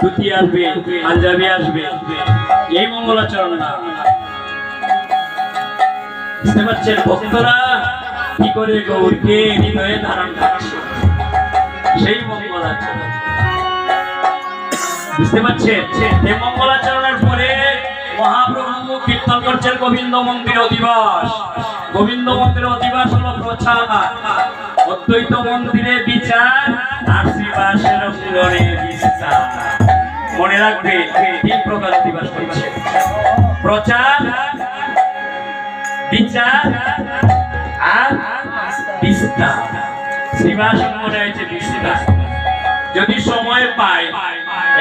ধুতি আসবে, পাঞ্জাবি আসবে। এই মঙ্গলাচরণ না। বুঝতে পারছেন ভক্তরা কি করে গৌরকে হৃদয়ে ধারণ করছে সেই মঙ্গলাচরণ। বুঝতে পারছেন? এই মঙ্গলাচরণের পরে মহাপ্রভু কীর্তন করছেন গোবিন্দ মন্দির অধিবাস। গোবিন্দ মন্দির অধিবাস হলো প্রচার। অদ্বৈত মন্দিরে বিচার আর শ্রীবাসের বিচার। মনে রাখবে, তিন প্রকার অধিবাস করছে। প্রচার, বিচার, আর বিস্তার। মনে হয়েছে বিস্তার। যদি সময় পায়,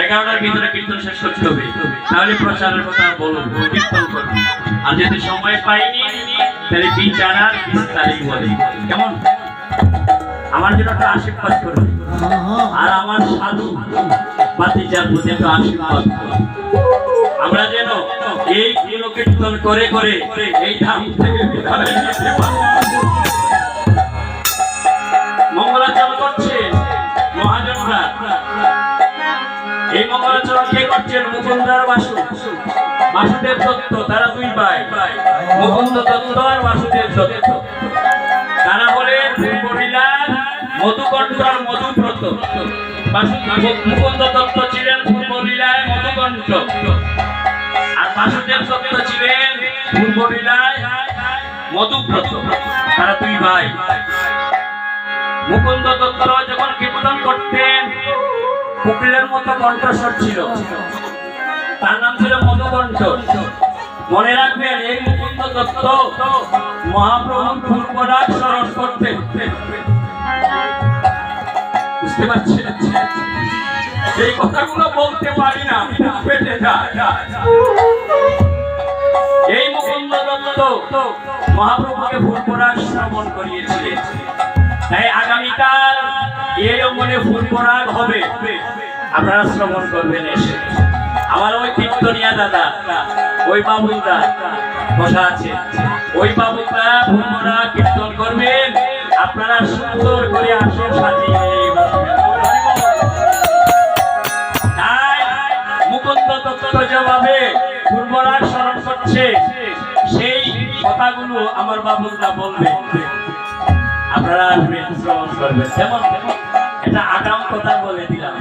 এগারোটার ভিতরে কীর্তন শেষ করতে হবে। তাহলে প্রচারের কথা বলুন, কীর্তন করব আর যদি সময় পাইনি, তাহলে বিচার আর বিস্তারই বলে। কেমন? আমার জন্য একটা আশীর্বাদ করবে আর আমার সাধু বাতিজার প্রতি একটা আশীর্বাদ আমরা যেন এই গুলো কীর্তন করে করে এই ধাম থেকে। মঙ্গলাচরণ করছে মহাজনরা। এই মঙ্গলাচরণ কে করছেন? মুকুন্দার বাসু। বাসুদেব দত্ত, তারা দুই ভাই। মুকুন্দ দত্ত আর বাসুদেব দত্ত। মধুকণ্ঠ আর মধুব্রত মুকুন্দ দত্ত ছিলেন পূর্ববিলায় মধুকণ্ঠ। আর বাসুদেব দত্ত ছিলেন পূর্ববিলায় মধুব্রত। তারা দুই ভাই। মুকুন্দ দত্ত যখন কীর্তন করতেন, কুকিলের মতো কণ্ঠস্বর ছিল। তার নাম ছিল মধুকণ্ঠ। মনে রাখবেন, এই মুকুন্দ দত্ত মহাপ্রভুর পূর্বরাগ স্মরণ করতেন। বুঝতে পারছেন এই কথাগুলো বলতে পারি না যায় এই মুকুন্দ মহাপ্রভুকে পূর্বরাগ শ্রবণ করিয়েছিলেন তাই আগামীকাল এই অঙ্গনে ফুলপরাগ হবে আপনারা শ্রবণ করবেন এসে আমার ওই কীর্তনিয়া দাদা ওই বাবুদা বসা আছে ওই বাবুদা ফুলপরাগ কীর্তন করবেন আপনারা সুন্দর করে আসন সাজিয়ে করছে সেই কথাগুলো আমার বাবুরা বলবে। আপনারা আসবেন, শ্রবণ করবেন। যেমন এটা আগাম কথা বলে দিলাম।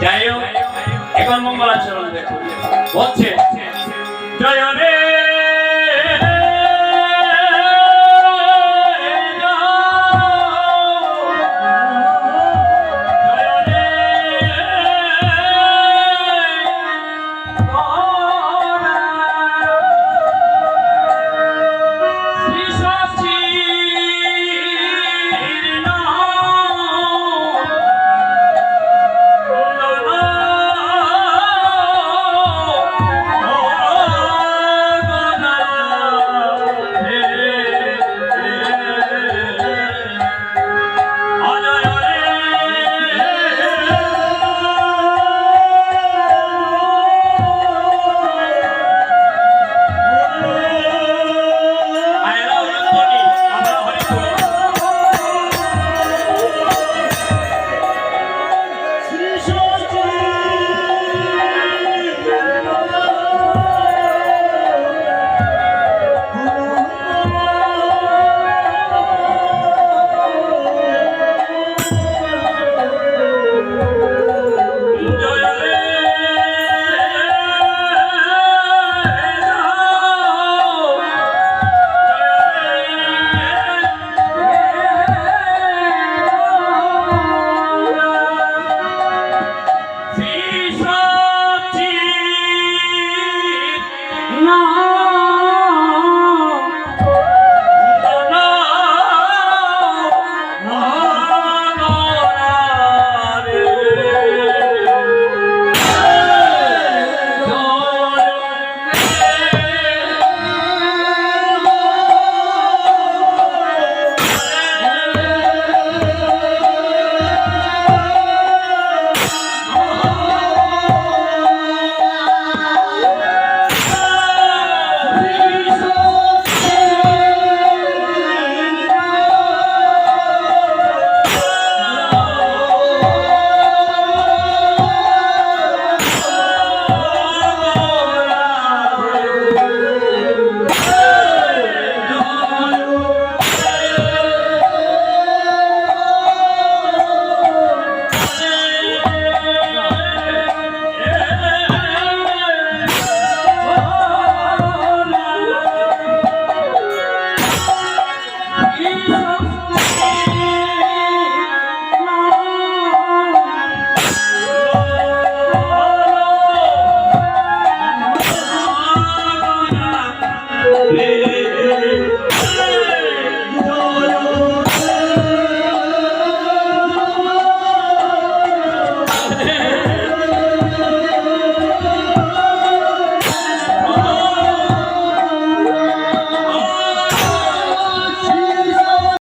যাই হোক, এখন মঙ্গলাচরণ দেখুন। বলছে, জয়